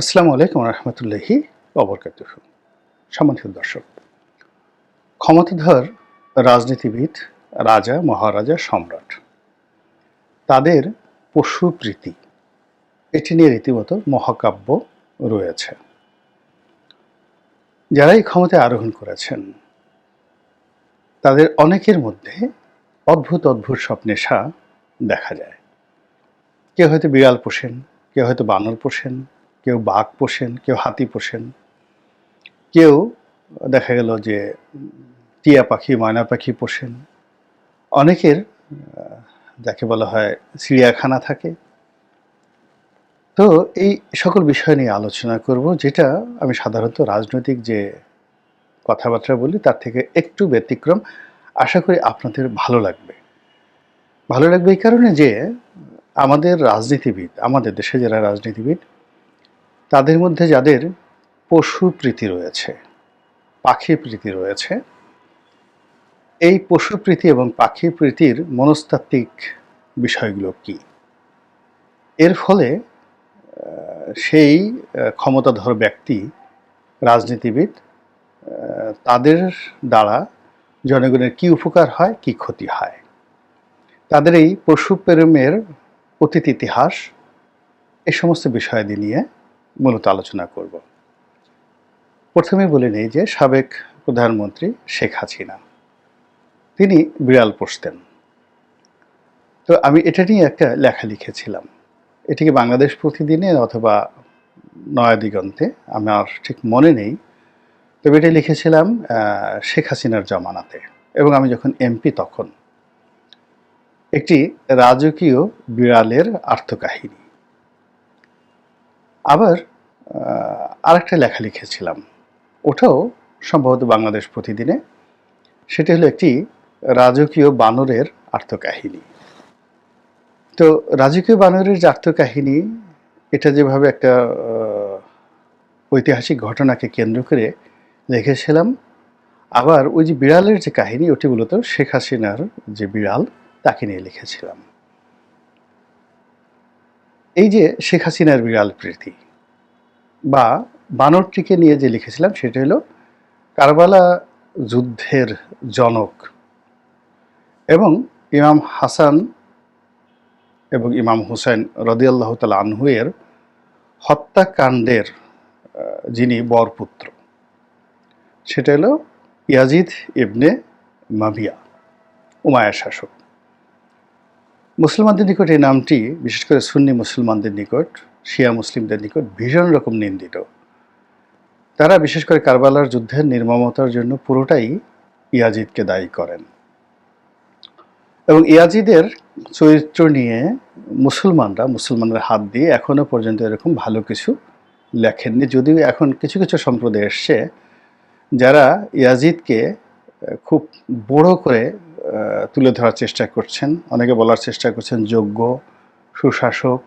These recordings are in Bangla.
আসসালামু আলাইকুম রহমতুল্লাহি অবরকাত সম্মানিত দর্শক, ক্ষমতাধর রাজনীতিবিদ, রাজা, মহারাজা, সম্রাট, তাদের পশুপ্রীতি এটি নিয়ে রীতিমতো মহাকাব্য রয়েছে। যারা এই ক্ষমতায় আরোহণ করেছেন, তাদের অনেকের মধ্যে অদ্ভুত অদ্ভুত সব নেশা দেখা যায়। কেউ হয়তো বিড়াল পোষেন, কেউ হয়তো বানর পোষেন কেউ বাঘ পোষেন, কেউ হাতি পোষেন, কেউ দেখা গেল যে টিয়া পাখি, ময়না পাখি পোষেন। অনেকের যাকে বলা হয় চিড়িয়াখানা থাকে। তো এই সকল বিষয় নিয়ে আলোচনা করব, যেটা আমি সাধারণত রাজনৈতিক যে কথাবার্তা বলি, তার থেকে একটু ব্যতিক্রম। আশা করি আপনাদের ভালো লাগবে। ভালো লাগবে এই কারণে যে আমাদের রাজনীতিবিদ, আমাদের দেশে যারা রাজনীতিবিদ তাদের মধ্যে যাদের পশু প্রীতি রয়েছে, পাখি প্রীতি রয়েছে, এই পশু প্রীতি এবং পাখি প্রীতির মনস্তাত্ত্বিক বিষয়গুলো কি? এর ফলে সেই ক্ষমতাধর ব্যক্তি, রাজনীতিবিদ তাদের দ্বারা জনগণের কি উপকার হয়, কি ক্ষতি হয়? তাদের এই পশু প্রেমের অতীত ইতিহাস এই সমস্ত বিষয়াদি নিয়ে মূলত আলোচনা করব। প্রথমে বলে নেই যে সাবেক প্রধানমন্ত্রী শেখ হাসিনা। তিনি বিড়াল পোষতেন। তো আমি এটা নিয়ে একটা লেখা লিখেছিলাম। এটিকে বাংলাদেশ প্রতিদিনে অথবা নয়া দিগন্তে আমার ঠিক মনে নেই। তবে এটা লিখেছিলাম শেখ হাসিনার জমানাতে। এবং আমি যখন এমপি তখন, একটি রাজকীয় বিড়ালের আর্থকাহিনী। আবার আরেকটা লেখা লিখেছিলাম। ওটাও সম্ভবত বাংলাদেশ প্রতিদিনে। সেটি হলো একটি রাজকীয় বানরের আর্থকাহিনী তো রাজকীয় বানরের যে আর্থকাহিনী এটা যেভাবে একটা ঐতিহাসিক ঘটনাকে কেন্দ্র করে লিখেছিলাম, আবার ওই যে বিড়ালের যে কাহিনী, ওটি মূলত শেখ হাসিনার যে বিড়াল, তাকে নিয়ে লিখেছিলাম। এই যে শেখ হাসিনার বিড়াল প্রীতি বা বানরটিকে নিয়ে যে লিখেছিলাম, সেটা হলো কারবালা যুদ্ধের জনক এবং ইমাম হাসান এবং ইমাম হুসেন রদিয়াল্লাহ তাল আনহুয়ের হত্যাকাণ্ডের যিনি বরপুত্র। সেটা হলো ইয়াজিদ ইবনে মাভিয়া উমায়া শাসক। মুসলমানদের নিকট এই নামটি, বিশেষ করে সুন্নি মুসলমানদের নিকট শিয়া মুসলিমদের নিকট ভীষণ রকম নিন্দিত। তারা বিশেষ করে কারবালার যুদ্ধের নির্মমতার জন্য পুরোটাই ইয়াজিদকে দায়ী করেন। এবং ইয়াজিদের চরিত্র নিয়ে মুসলমানরা, মুসলমানদের হাত দিয়ে এখনও পর্যন্ত এরকম ভালো কিছু লেখেননি। যদিও এখন কিছু কিছু সম্প্রদায় এসছে যারা ইয়াজিদকে খুব বড় করে তুলে ধরার চেষ্টা করছেন। অনেকে বলার চেষ্টা করছেন যোগ্য, সুশাসক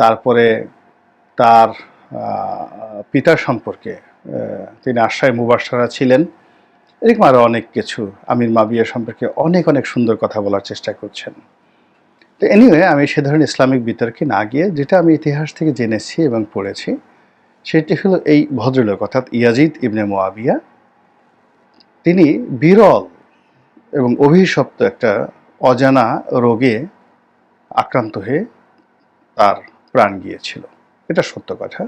তারপরে তার পিতার সম্পর্কে তিনি আশায় মুবাসারা ছিলেন। এরকম আরও অনেক কিছু। আমির মাবিয়া সম্পর্কে অনেক অনেক সুন্দর কথা বলার চেষ্টা করছেন। তো এনিওয়ে আমি সে ধরনের ইসলামিক বিতর্কে না গিয়ে যেটা আমি ইতিহাস থেকে জেনেছি এবং পড়েছি, সেটি হলো এই ভদ্রলোক, অর্থাৎ ইয়াজিদ ইবনে মোয়াবিয়া। তিনি বিরল এবং অভিশপ্ত একটা অজানা রোগে আক্রান্ত হয়ে তার প্রাণ গিয়েছিল। এটা সত্য কথা।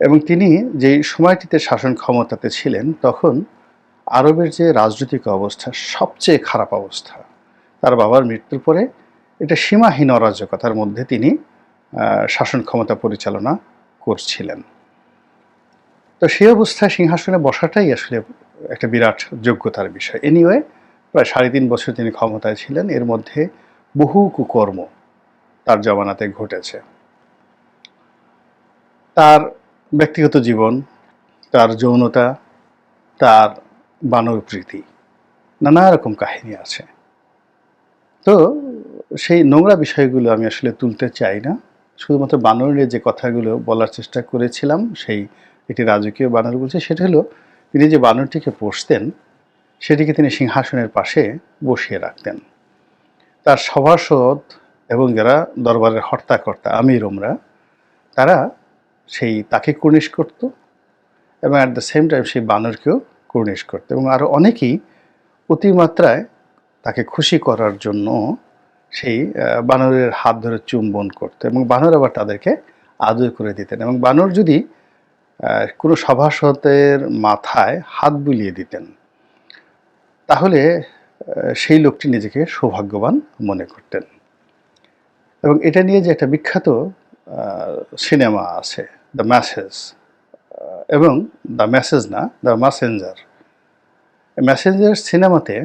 এবং তিনি যেই সময়টিতে শাসন ক্ষমতাতে ছিলেন, তখন আরবের যে রাজনৈতিক অবস্থা সবচেয়ে খারাপ অবস্থা। তার বাবার মৃত্যুর পরে এটা সীমাহীন অরাজকতার মধ্যে তিনি শাসন ক্ষমতা পরিচালনা করছিলেন। তো সেই অবস্থায় সিংহাসনে বসাটাই আসলে একটা বিরাট যোগ্যতার বিষয়। এনিওয়ে প্রায় সাড়ে তিন বছর তিনি ক্ষমতায় ছিলেন। এর মধ্যে বহু কুকর্ম তার জমানাতে ঘটেছে। ব্যক্তিগত জীবন, তার যৌনতা, তার বানর প্রীতি, নানা রকম কাহিনী আছে। তো সেই নোংরা বিষয়গুলো আমি আসলে তুলতে চাই না। শুধুমাত্র বানর নিয়ে যে কথাগুলো বলার চেষ্টা করেছিলাম, সেই একটি রাজকীয় বানর বলছে, সেটা হলো তিনি যে বানরটিকে পোষতেন, সেটিকে তিনি সিংহাসনের পাশে বসিয়ে রাখতেন। তার সভাসদ এবং যারা দরবারের হর্তাকর্তা, আমির ওমরা তারা সেই তাকে কুর্নিশ করত এবং অ্যাট দ্য সেম টাইম সেই বানরকেও কুর্নিশ করত এবং আরও অনেকেই অতিমাত্রায় তাকে খুশি করার জন্য সেই বানরের হাত ধরে চুম্বন করতো এবং বানর আবার তাদেরকে আদর করে দিতেন এবং বানর যদি কোনো সভাসদের মাথায় হাত বুলিয়ে দিতেন, তাহলে সেই লোকটি নিজেকে সৌভাগ্যবান মনে করতেন। এবং এটা নিয়ে যে একটা বিখ্যাত সিনেমা আছে দ্য ম্যাসেজ এবং দ্য মেসেজ না, দ্য ম্যাসেঞ্জার মেসেঞ্জার সিনেমাতে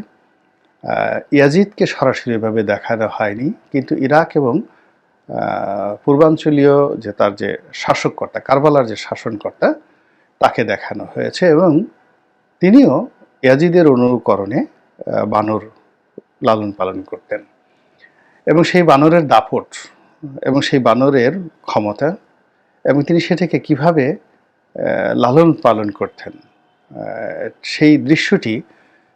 ইয়াজিদকে সরাসরিভাবে দেখানো হয়নি, কিন্তু ইরাক এবং পূর্বাঞ্চলীয় যে তার যে শাসককর্তা, কারবালার যে শাসনকর্তা, তাকে দেখানো হয়েছে এবং তিনিও ইয়াজিদের অনুকরণে বানর লালন পালন করতেন। এবং সেই বানরের দাপট, এবং সেই বানরের ক্ষমতা এবং তিনি সেটাকে কীভাবে লালন পালন করতেন। সেই দৃশ্যটি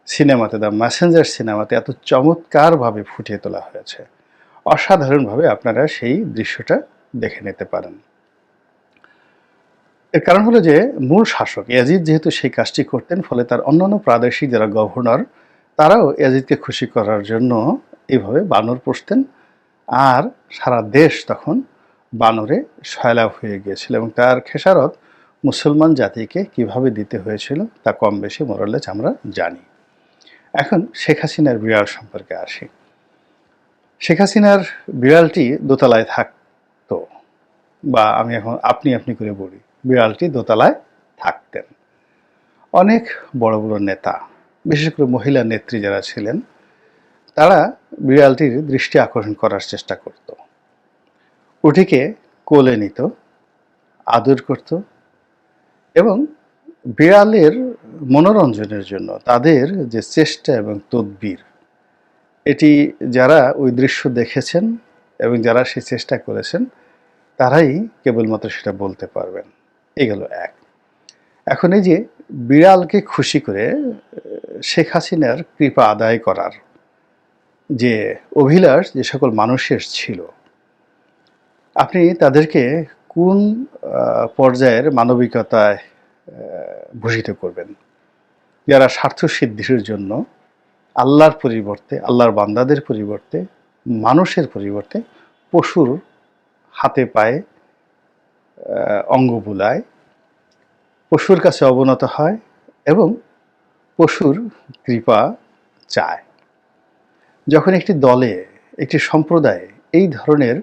সিনেমাতে, দ্য ম্যাসেঞ্জার সিনেমাতে এত চমৎকারভাবে ফুটিয়ে তোলা হয়েছে। অসাধারণভাবে আপনারা সেই দৃশ্যটা দেখে নিতে পারেন। এর কারণ হলো যে, মূল শাসক ইয়াজিদ যেহেতু সেই কাজটি করতেন, ফলে তার অন্যান্য প্রাদেশিক যারা গভর্নর, তারাও ইয়াজিদকে খুশি করার জন্য এইভাবে বানর পুষতেন। আর সারা দেশ তখন বানরে সয়লাভ হয়ে গিয়েছিল এবং তার খেসারত মুসলমান জাতিকে কীভাবে দিতে হয়েছিল তা কম বেশি মোরালেজ আমরা জানি। এখন শেখ হাসিনার বিড়াল সম্পর্কে আসি। শেখ হাসিনার বিড়ালটি দোতলায় থাকতো বা আমি এখন আপনি আপনি করে বলি, বিড়ালটি দোতলায় থাকতেন। অনেক বড় বড় নেতা, বিশেষ করে মহিলা নেত্রী যারা ছিলেন, তারা বিড়ালটির দৃষ্টি আকর্ষণ করার চেষ্টা করত। ওটিকে কোলে নিত, আদর করত এবং বিড়ালের মনোরঞ্জনের জন্য তাদের যে চেষ্টা এবং তদবির, এটি যারা ওই দৃশ্য দেখেছেন এবং যারা সেই চেষ্টা করেছেন, তারাই কেবলমাত্র সেটা বলতে পারবেন। এই গেল এক। এখন এই যে বিড়ালকে খুশি করে শেখ হাসিনার কৃপা আদায় করার যে অভিলাষ যে সকল মানুষের ছিল আপনি তাদেরকে কোন পর্যায়ের মানবিকতায় ভূষিত করবেন? যারা স্বার্থ সিদ্ধির জন্য আল্লাহর পরিবর্তে, আল্লাহর বান্দাদের পরিবর্তে, মানুষের পরিবর্তে পশুর হাতে পায়ে অঙ্গ বুলায়, পশুর কাছে অবনত হয় এবং পশুর কৃপা চায়। যখন একটি দলে, একটি সম্প্রদায়ে এই ধরনের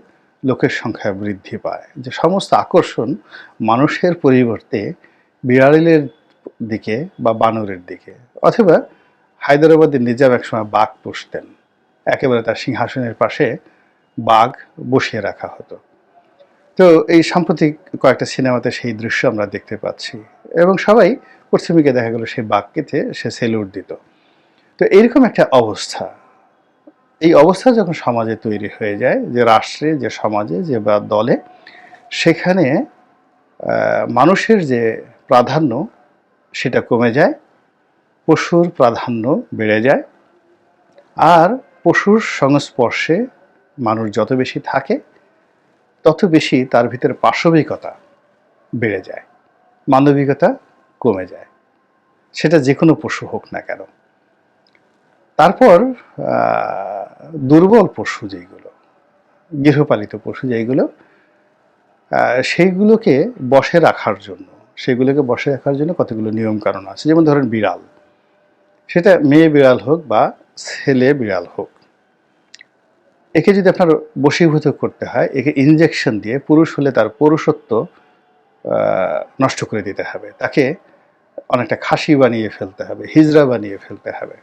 লোকের সংখ্যা বৃদ্ধি পায়। যে সমস্ত আকর্ষণ মানুষের পরিবর্তে বিড়ালের দিকে বা বানরের দিকে। অথবা হায়দ্রাবাদের নিজাম একসময় বাঘ পুষতেন। একেবারে তার সিংহাসনের পাশে বাঘ বসিয়ে রাখা হতো। তো এই সাম্প্রতিক কয়েকটা সিনেমাতে সেই দৃশ্য আমরা দেখতে পাচ্ছি। এবং সবাই পশ্চিমীকে দেখা গেল সেই বাঘকেতে সে সেলুট দিত। তো এরকম একটা অবস্থা। এই অবস্থা যখন সমাজে তৈরি হয়ে যায়, যে রাষ্ট্রে, যে সমাজে, যে বা দলে, সেখানে মানুষের যে প্রাধান্য সেটা কমে যায়, পশুর প্রাধান্য বেড়ে যায়, আর পশুর সংস্পর্শে মানুষ যত বেশি থাকে, তত বেশি তার ভিতরে পাশবিকতা বেড়ে যায়, মানবিকতা কমে যায়। সেটা যে কোনো পশু হোক না কেন। তারপর দুর্বল পশু যেইগুলো, গৃহপালিত পশু যেইগুলো সেইগুলোকে বসে রাখার জন্য সেগুলোকে বসে রাখার জন্য কতগুলো নিয়ম কারণ আছে? যেমন ধরেন বিড়াল, সেটা মেয়ে বিড়াল হোক বা ছেলে বিড়াল হোক, একে যদি আপনার বশীভূত করতে হয়, একে ইনজেকশন দিয়ে পুরুষ হলে তার পুরুষত্ব নষ্ট করে দিতে হবে। তাকে অনেকটা খাসি বানিয়ে ফেলতে হবে, হিজড়া বানিয়ে ফেলতে হবে।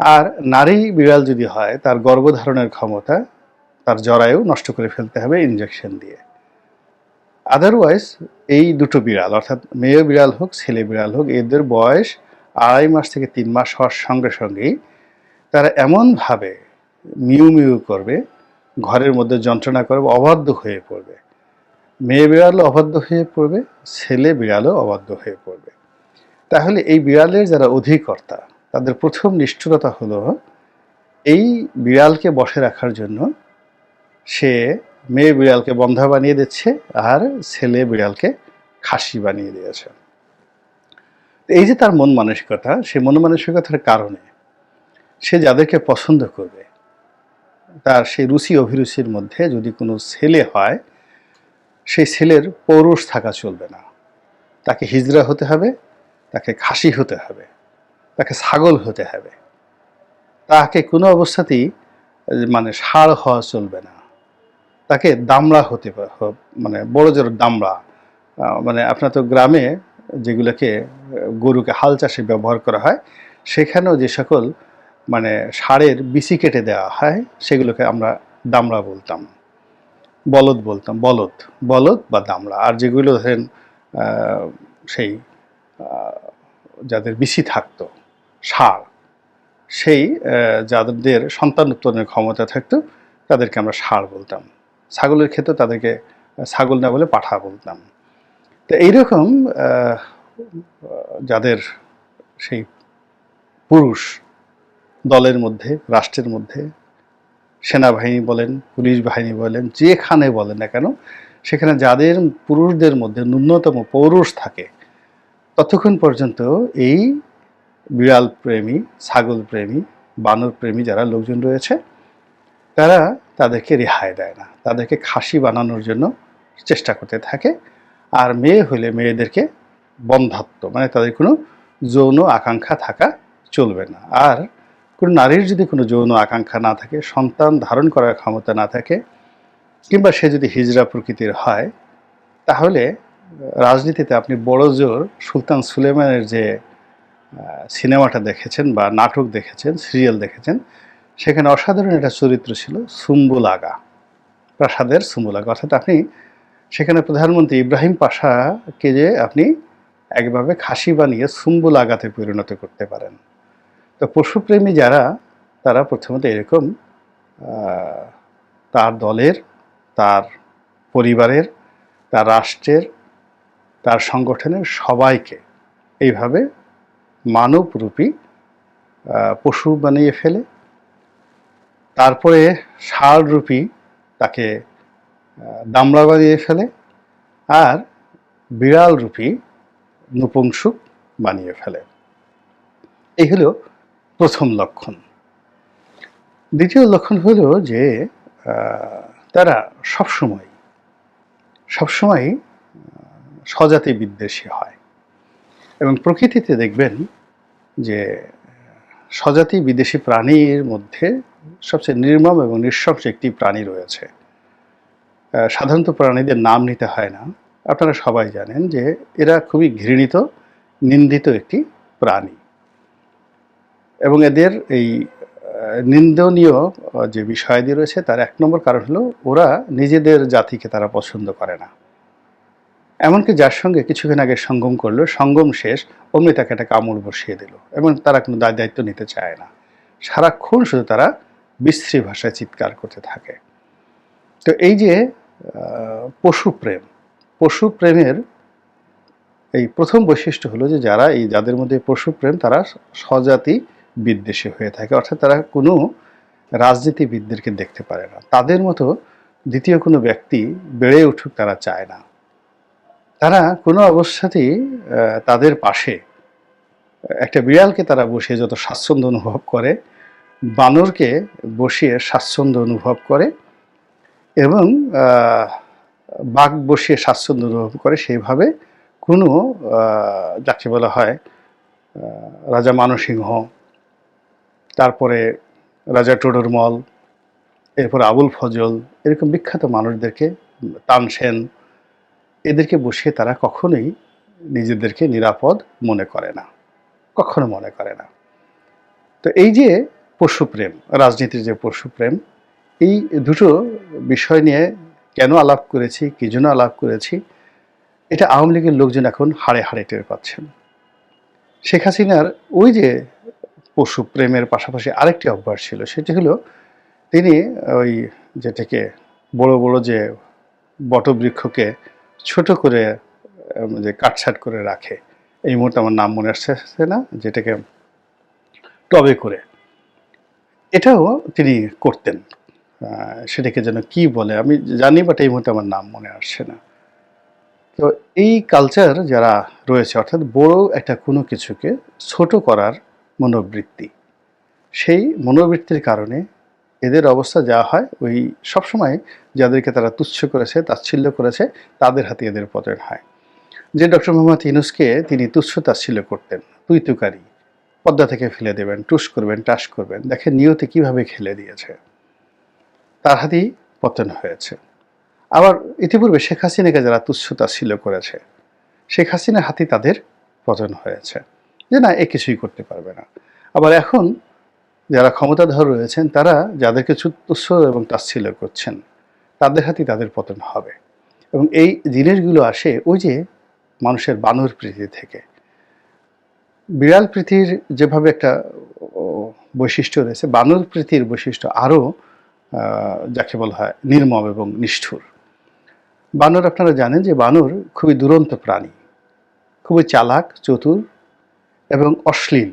আর নারী বিড়াল যদি হয়, তার গর্ভধারণের ক্ষমতা, তার জরায়ু নষ্ট করে ফেলতে হবে ইনজেকশন দিয়ে। আদারওয়াইজ এই দুটো বিড়াল, অর্থাৎ মেয়ে বিড়াল হোক, ছেলে বিড়াল হোক, এদের বয়স আড়াই মাস থেকে তিন মাস হওয়ার সঙ্গে সঙ্গেই তারা এমনভাবে মিউ মিউ করবে, ঘরের মধ্যে যন্ত্রণা করবে, অবাধ্য হয়ে পড়বে। মেয়ে বিড়ালও অবাধ্য হয়ে পড়বে, ছেলে বিড়ালও অবাধ্য হয়ে পড়বে। তাহলে এই বিড়ালের যারা অধিকর্তা তাদের প্রথম নিষ্ঠুরতা হলো এই বিড়ালকে বসে রাখার জন্য সে মেয়ে বিড়ালকে বন্ধা বানিয়ে দিচ্ছে আর ছেলে বিড়ালকে খাসি বানিয়ে দিয়েছে। এই যে তার মন মানসিকতা, সে মন মানসিকতার কারণে সে যাদেরকে পছন্দ করবে, তার সেই রুচি অভিরুচির মধ্যে যদি কোনো ছেলে হয়, সেই ছেলের পৌরুষ থাকা চলবে না। তাকে হিজড়া হতে হবে, তাকে খাসি হতে হবে। তাকে ছাগল হতে হবে। তাকে কোনো অবস্থাতেই মানে ষাঁড় হওয়া চলবে না। তাকে দামড়া হতে মানে বড় জোর দামড়া। মানে আপনার তো গ্রামে যেগুলোকে, গরুকে হাল চাষে ব্যবহার করা হয়, সেখানেও যে সকল মানে সারের বিচি কেটে দেওয়া হয়, সেগুলোকে আমরা দামড়া বলতাম। বলদ বলতাম, বলদ বলদ বা দামড়া। আর যেগুলো ধরেন সেই যাদের বিচি থাকতো। ষাঁড় সেই যাদের সন্তান উৎপাদনের ক্ষমতা থাকতো, তাদেরকে আমরা ষাঁড় বলতাম। ছাগলের ক্ষেত্রে তাদেরকে ছাগল না বলে পাঠা বলতাম। তো এইরকম যাদের সেই পুরুষ দলের মধ্যে, রাষ্ট্রের মধ্যে, সেনাবাহিনী বলেন, পুলিশ বাহিনী বলেন, যেখানে বলেন না কেন, সেখানে যাদের পুরুষদের মধ্যে ন্যূনতম পৌরুষ থাকে, ততক্ষণ পর্যন্ত এই বিড়াল প্রেমী, ছাগল প্রেমী, বানর প্রেমী যারা লোকজন রয়েছে, তারা তাদেরকে রেহাই দেয় না। তাদেরকে খাসি বানানোর জন্য চেষ্টা করতে থাকে। আর মেয়ে হলে মেয়েদেরকে বন্ধাত্ম মানে তাদের কোনো যৌন আকাঙ্ক্ষা থাকা চলবে না। আর কোনো নারীর যদি কোনো যৌন আকাঙ্ক্ষা না থাকে, সন্তান ধারণ করার ক্ষমতা না থাকে, কিংবা সে যদি হিজড়া প্রকৃতির হয়, তাহলে রাজনীতিতে আপনি বড় জোর সুলতান সুলেমানের যে সিনেমাটা দেখেছেন বা নাটক দেখেছেন, সিরিয়াল দেখেছেন, সেখানে অসাধারণ একটা চরিত্র ছিল সুম্বুল আগা প্রাসাদের সুম্বুল আগা অর্থাৎ আপনি সেখানে প্রধানমন্ত্রী ইব্রাহিম পাশাকে যে আপনি একভাবে খাসি বানিয়ে সুম্বুল আগাতে পরিণত করতে পারেন। তো পশুপ্রেমী যারা, তারা প্রথমত এরকম তার দলের, তার পরিবারের, তার রাষ্ট্রের, তার সংগঠনের সবাইকে এইভাবে মানবরূপী পশু বানিয়ে ফেলে। তারপরে ষাঁড়রূপী তাকে দামড়া বানিয়ে ফেলে আর বিড়ালরূপী নপুংসুক বানিয়ে ফেলে। এই হলো প্রথম লক্ষণ। দ্বিতীয় লক্ষণ হলো যে তারা সবসময় সবসময় স্বজাতি বিদ্বেষী হয়। এবং প্রকৃতিতে দেখবেন যে স্বজাতি বিদেশি প্রাণীর মধ্যে সবচেয়ে নির্মম এবং নৃশংস একটি প্রাণী রয়েছে। সাধারণত প্রাণীদের নাম নিতে হয় না। আপনারা সবাই জানেন যে এরা খুবই ঘৃণিত, নিন্দিত একটি প্রাণী। এবং এদের এই নিন্দনীয় যে বিষয়াদি রয়েছে তার এক নম্বর কারণ হলো ওরা নিজেদের জাতিকে তারা পছন্দ করে না। এমনকি যার সঙ্গে কিছুক্ষণ আগে সঙ্গম করল সঙ্গম শেষ অমনি তাকে একটা কামড় বসিয়ে দিল এবং তারা কোনো দায় দায়িত্ব নিতে চায় না। সারাক্ষণ শুধু তারা বিশ্রী ভাষায় চিৎকার করতে থাকে। তো এই যে আহ, পশুপ্রেম পশুপ্রেমের এই প্রথম বৈশিষ্ট্য হলো যে যারা এই যাদের মধ্যে পশুপ্রেম তারা স্বজাতি বিদ্বেষী হয়ে থাকে। অর্থাৎ তারা কোনো রাজনীতিবিদদেরকে দেখতে পারে না। তাদের মতো দ্বিতীয় কোনো ব্যক্তি বেড়ে উঠুক তারা চায় না। তারা কোনো অবস্থাতেই তাদের পাশে, একটা বিড়ালকে তারা বসিয়ে যত স্বাচ্ছন্দ্য অনুভব করে, বানরকে বসিয়ে স্বাচ্ছন্দ্য অনুভব করে এবং বাঘ বসিয়ে স্বাচ্ছন্দ্য অনুভব করে সেইভাবে কোনো যাকে বলা হয় রাজা মানসিংহ, তারপরে রাজা টোডরমল, এরপর আবুল ফজল, এরকম বিখ্যাত মানুষদেরকে, তানসেন এদেরকে বসিয়ে তারা কখনোই নিজেদেরকে নিরাপদ মনে করে না। কখনো মনে করে না। তো এই যে পশুপ্রেম রাজনীতির যে পশুপ্রেম এই দুটো বিষয় নিয়ে কেন আলাপ করেছি, কি জন্য আলাপ করেছি, এটা আওয়ামী লীগের লোকজন এখন হাড়ে হাড়ে টের পাচ্ছেন। শেখ হাসিনার ওই যে পশু প্রেমের পাশাপাশি আরেকটি অভ্যাস ছিল, সেটি হলো তিনি ওই যেটাকে বড় বড় যে বটবৃক্ষকে ছোট করে যে কাটছাট করে রাখে। এই মুহূর্তে আমার নাম মনে আসছে না? যেটাকে টবে করে। এটাও তিনি করতেন। সেটাকে যেন কি বলে, আমি জানি বাট এই মুহূর্তে আমার নাম মনে আসছে না। তো এই কালচার যারা রয়েছে, অর্থাৎ বড় একটা কোনো কিছুকে ছোট করার মনোবৃত্তি, সেই মনোবৃত্তির কারণে এদের অবস্থা যা হয়, ওই সবসময় যাদেরকে তারা তুচ্ছ করেছে, তাচ্ছিল্য করেছে, তাদের হাতে এদের পতন হয়। যে ডক্টর মোহাম্মদ ইনুসকে তিনি তুচ্ছ তাচ্ছিল্য করতেন তুই তুকারি পদ্মা থেকে ফেলে দেবেন, টুস করবেন, টাস করবেন, দেখেন নিয়তে কীভাবে খেলে দিয়েছে। তার হাতেই পতন হয়েছে। আবার ইতিপূর্বে শেখ হাসিনাকে যারা তুচ্ছ তাচ্ছিল্য করেছে, শেখ হাসিনার হাতেই তাদের পতন হয়েছে। যে না, এ কিছুই করতে পারবে না। আবার এখন যারা ক্ষমতাধর রয়েছেন, তারা যাদেরকে তুচ্ছ এবং তাচ্ছিল্য করছেন, তাদের হাতেই তাদের পতন হবে। এবং এই জিনিসগুলো আসে ওই যে মানুষের বানর প্রীতি থেকে। বিড়াল প্রীতির যেভাবে একটা বৈশিষ্ট্য রয়েছে, বানর প্রীতির বৈশিষ্ট্য আরও যাকে বলা হয় নির্মম এবং নিষ্ঠুর। বানর আপনারা জানেন যে বানর খুবই দুরন্ত প্রাণী, খুবই চালাক, চতুর এবং অশ্লীল।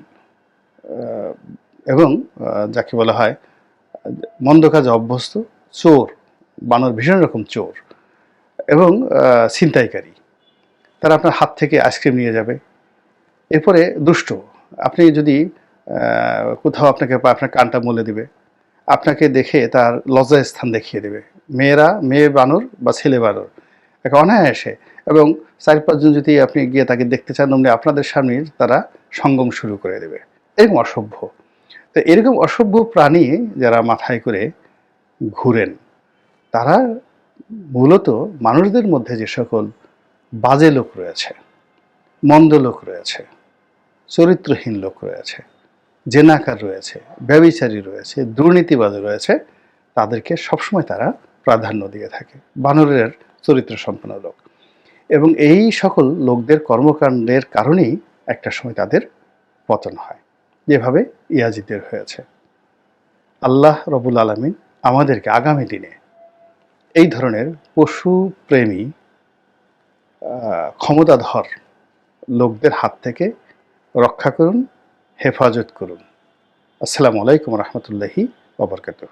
এবং যাকে বলা হয়, মন্দ কাজে অভ্যস্ত চোর, বানর ভীষণ রকম চোর এবং ছিনতাইকারী। তারা আপনার হাত থেকে আইসক্রিম নিয়ে যাবে। এরপরে দুষ্ট। আপনি যদি কোথাও আপনাকে আপনার কানটা মলে দিবে, আপনাকে দেখে তার লজ্জায় স্থান দেখিয়ে দেবে। মেয়েরা, মেয়ে বানর বা ছেলে বানর একটা অনায়াসে এবং চার পাঁচজন যদি আপনি গিয়ে তাকে দেখতে চান, অমনি আপনাদের সামনে তারা সঙ্গম শুরু করে দেবে। এরকম অসভ্য। তো এরকম অসভ্য প্রাণী যারা মাথায় করে ঘুরেন, তারা মূলত মানুষদের মধ্যে যে সকল বাজে লোক রয়েছে, মন্দ লোক রয়েছে, চরিত্রহীন লোক রয়েছে, জেনাকার রয়েছে, ব্যবিচারী রয়েছে, দুর্নীতিবাজ রয়েছে, তাদেরকে সবসময় তারা প্রাধান্য দিয়ে থাকে। বানরের চরিত্র সম্পন্ন লোক। এবং এই সকল লোকদের কর্মকাণ্ডের কারণেই একটা সময় তাদের পতন হয়। যেভাবে ইয়াজিদের হয়েছে। আল্লাহ রবুল আলমিন আমাদেরকে আগামী দিনে এই ধরনের পশু প্রেমী ক্ষমতাধর লোকদের হাত থেকে রক্ষা করুন, হেফাজত করুন। আসসালামু আলাইকুম রহমতুল্লাহি ওবরকাতুহ